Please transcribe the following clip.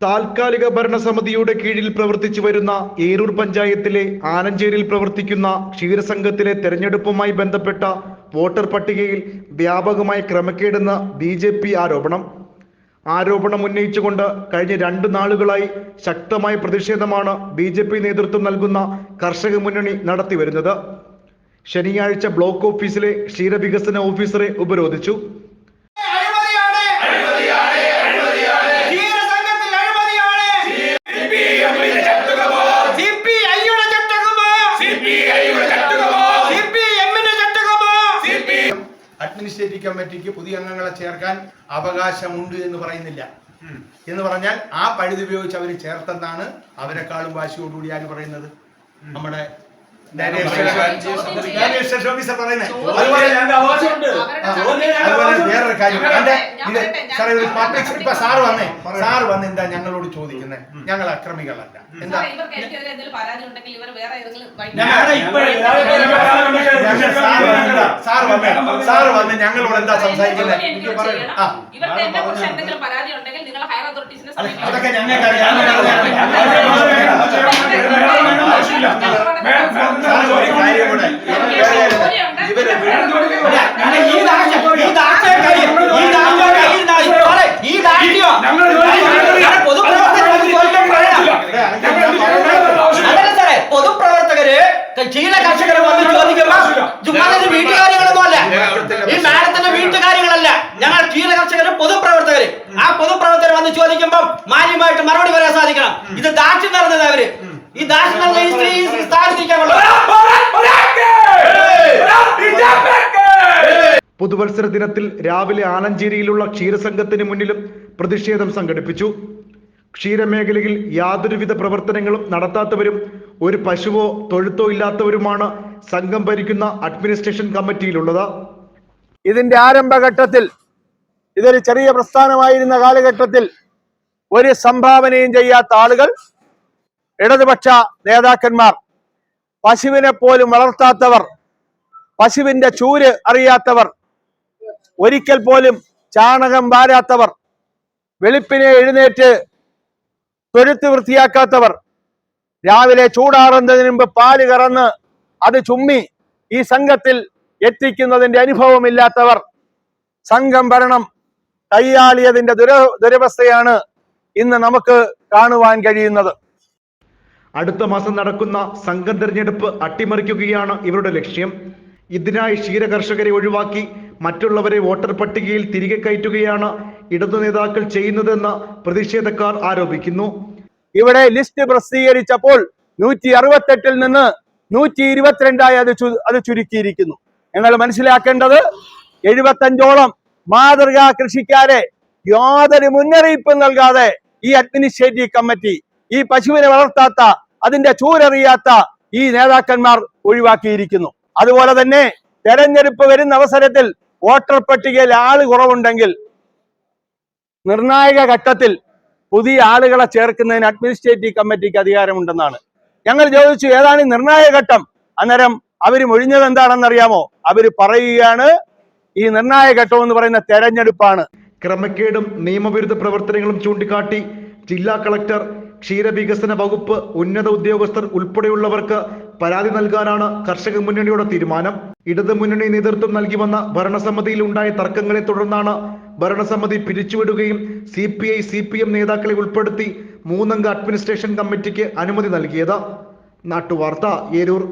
താൽക്കാലിക ഭരണസമിതിയുടെ കീഴിൽ പ്രവർത്തിച്ചു വരുന്ന ഏരൂർ പഞ്ചായത്തിലെ ആനഞ്ചേരിൽ പ്രവർത്തിക്കുന്ന ക്ഷീരസംഘത്തിലെ തെരഞ്ഞെടുപ്പുമായി ബന്ധപ്പെട്ട വോട്ടർ പട്ടികയിൽ വ്യാപകമായി ക്രമക്കേടെന്ന് ബി ജെ പി ആരോപണം. ആരോപണം ഉന്നയിച്ചുകൊണ്ട് കഴിഞ്ഞ രണ്ട് നാളുകളായി ശക്തമായ പ്രതിഷേധമാണ് ബി ജെ പി നേതൃത്വം നൽകുന്ന കർഷക മുന്നണി നടത്തിവരുന്നത്. ശനിയാഴ്ച ബ്ലോക്ക് ഓഫീസിലെ ക്ഷീരവികസന ഓഫീസറെ ഉപരോധിച്ചു. അഡ്മിനിസ്ട്രേറ്റീവ് കമ്മിറ്റിക്ക് പുതിയ അംഗങ്ങളെ ചേർക്കാൻ അവകാശമുണ്ട് എന്ന് പറയുന്നില്ല. എന്ന് പറഞ്ഞാൽ ആ പഴുതി ഉപയോഗിച്ച് അവർ ചേർത്തെന്നാണ് അവരെക്കാളും വാശിയോടുകൂടി ആര് പറയുന്നത് നമ്മുടെ വേറൊരു കാര്യം. സാറേ ഒരു പബ്ലിക് ഇപ്പൊ സാറ് വന്നേ. സാറ് വന്ന് എന്താ ഞങ്ങളോട് ചോദിക്കുന്നത് ഞങ്ങൾ അക്രമികളല്ല. എന്താ? സാറേ, ഇവർക്ക് എനിക്കെതിരെ എന്തെങ്കിലും പരാതി ഉണ്ടെങ്കിൽ ഇവർ വേറെ ഏതെങ്കിലും ഞങ്ങൾ സാറ് വന്നില്ല. സാറ് വന്നേ ഞങ്ങളോട് എന്താ സംസാരിക്കുന്നത് അതൊക്കെ ഞങ്ങൾക്ക് അറിയാം. പൊതുപ്രവർത്തകര് ആ ഇവർക്ക് എന്നെ കുറിച്ച് എന്തെങ്കിലും പരാതി ഉണ്ടെങ്കിൽ നിങ്ങൾ ഹയർ അതോറിറ്റീസിനെ സമീപിക്കണം. അതൊക്കെ ഞങ്ങൾക്കറിയാം സാറ് ഒരു കാര്യം കൂടെ ജോലിയുണ്ട്. ഇവർ പൊതുപ്രവർത്തകര് ക്ഷീര കർഷകരെ വന്ന് ചോദിക്കുമ്പോ ചുമ്മാതെ വീട്ടുകാര്യങ്ങളൊന്നും അല്ല ഈ മാഡത്തിന്റെ വീട്ടുകാര്യങ്ങളല്ല ഞങ്ങൾ ക്ഷീര കർഷകര് പൊതുപ്രവർത്തകര് ആ പൊതുപ്രവർത്തകർ വന്ന് ചോദിക്കുമ്പോൾ മാന്യമായിട്ട് മറുപടി പറയാൻ സാധിക്കണം. ഇത് ദാക്ഷ്യം നടന്നത് അവർ. ഈ ദാക്ഷ്യം നടന്ന ഈ സ്ത്രീ പുതുവത്സര ദിനത്തിൽ രാവിലെ ആലഞ്ചേരിയിലുള്ള ക്ഷീരസംഘത്തിന് മുന്നിലും പ്രതിഷേധം സംഘടിപ്പിച്ചു. ക്ഷീരമേഖലയിൽ യാതൊരുവിധ പ്രവർത്തനങ്ങളും നടത്താത്തവരും ഒരു പശുവോ തൊഴുത്തോ ഇല്ലാത്തവരുമാണ് സംഘം ഭരിക്കുന്ന അഡ്മിനിസ്ട്രേഷൻ കമ്മിറ്റിയിലുള്ളത്. ഇതിന്റെ ആരംഭഘട്ടത്തിൽ ഇതൊരു ചെറിയ പ്രസ്ഥാനമായിരുന്ന കാലഘട്ടത്തിൽ ഒരു സംഭാവനയും ചെയ്യാത്ത ആളുകൾ ഇടതുപക്ഷ നേതാക്കന്മാർ പശുവിനെ പോലും വളർത്താത്തവർ പശുവിന്റെ ചൂര് അറിയാത്തവർ ഒരിക്കൽ പോലും ചാണകം വാരാത്തവർ വെളുപ്പിനെ എഴുന്നേറ്റ് തൊഴുത്ത് വൃത്തിയാക്കാത്തവർ രാവിലെ ചൂടാറുന്നതിന് മുമ്പ് പാൽ കറന്ന് അത് ചുമ്മി ഈ സംഘത്തിൽ എത്തിക്കുന്നതിന്റെ അനുഭവമില്ലാത്തവർ സംഘം ഭരണം കൈയാളിയതിന്റെ ദുര ദുരവസ്ഥയാണ് ഇന്ന് നമുക്ക് കാണുവാൻ കഴിയുന്നത്. അടുത്ത മാസം നടക്കുന്ന സംഘം തെരഞ്ഞെടുപ്പ് അട്ടിമറിക്കുകയാണ് ഇവരുടെ ലക്ഷ്യം. ഇതിനായി ക്ഷീരകർഷകരെ ഒഴിവാക്കി മറ്റുള്ളവരെ വോട്ടർ പട്ടികയിൽ തിരികെ കയറ്റുകയാണ് ഇടതു നേതാക്കൾ ചെയ്യുന്നതെന്ന് പ്രതിഷേധക്കാർ ആരോപിക്കുന്നു. ഇവിടെ ലിസ്റ്റ് പ്രസിദ്ധീകരിച്ചപ്പോൾ നൂറ്റി അറുപത്തെട്ടിൽ നിന്ന് നൂറ്റി ഇരുപത്തിരണ്ടായി അത് അത് ചുരുക്കിയിരിക്കുന്നു. ഞങ്ങൾ മനസ്സിലാക്കേണ്ടത് എഴുപത്തഞ്ചോളം മാതൃകാ കൃഷിക്കാരെ യാതൊരു മുന്നറിയിപ്പും നൽകാതെ ഈ അഡ്മിനിസ്ട്രേറ്റീവ് കമ്മിറ്റി ഈ പശുവിനെ വളർത്താത്ത അതിന്റെ ചൂരറിയാത്ത ഈ നേതാക്കന്മാർ ഒഴിവാക്കിയിരിക്കുന്നു. അതുപോലെ തന്നെ തെരഞ്ഞെടുപ്പ് വരുന്ന അവസരത്തിൽ വോട്ടർ പട്ടികയിൽ ആൾ കുറവുണ്ടെങ്കിൽ നിർണായക ഘട്ടത്തിൽ പുതിയ ആളുകളെ ചേർക്കുന്നതിന് അഡ്മിനിസ്ട്രേറ്റീവ് കമ്മിറ്റിക്ക് അധികാരമുണ്ടെന്നാണ്. ഞങ്ങൾ ചോദിച്ചു ഏതാണ് നിർണായക ഘട്ടം? അന്നേരം അവർ മൊഴിഞ്ഞത് എന്താണെന്നറിയാമോ? അവർ പറയുകയാണ് ഈ നിർണായക ഘട്ടം എന്ന് പറയുന്ന തെരഞ്ഞെടുപ്പാണ്. ക്രമക്കേടും നിയമവിരുദ്ധ പ്രവർത്തനങ്ങളും ചൂണ്ടിക്കാട്ടി ജില്ലാ കളക്ടർ ക്ഷീരവികസന വകുപ്പ് ഉന്നത ഉദ്യോഗസ്ഥർ ഉൾപ്പെടെയുള്ളവർക്ക് പരാതി നൽകാനാണ് കർഷക മുന്നണിയുടെ തീരുമാനം. ഇടതു മുന്നണി നേതൃത്വം നൽകി വന്ന ഭരണസമിതിയിൽ ഉണ്ടായ തർക്കങ്ങളെ തുടർന്നാണ് ഭരണസമിതി പിരിച്ചുവിടുകയും C P I C P M നേതാക്കളെ ഉൾപ്പെടുത്തി മൂന്നംഗ അഡ്മിനിസ്ട്രേഷൻ കമ്മിറ്റിക്ക് അനുമതി നൽകിയത്. നാട്ടുവാർത്ത ഏരൂർ.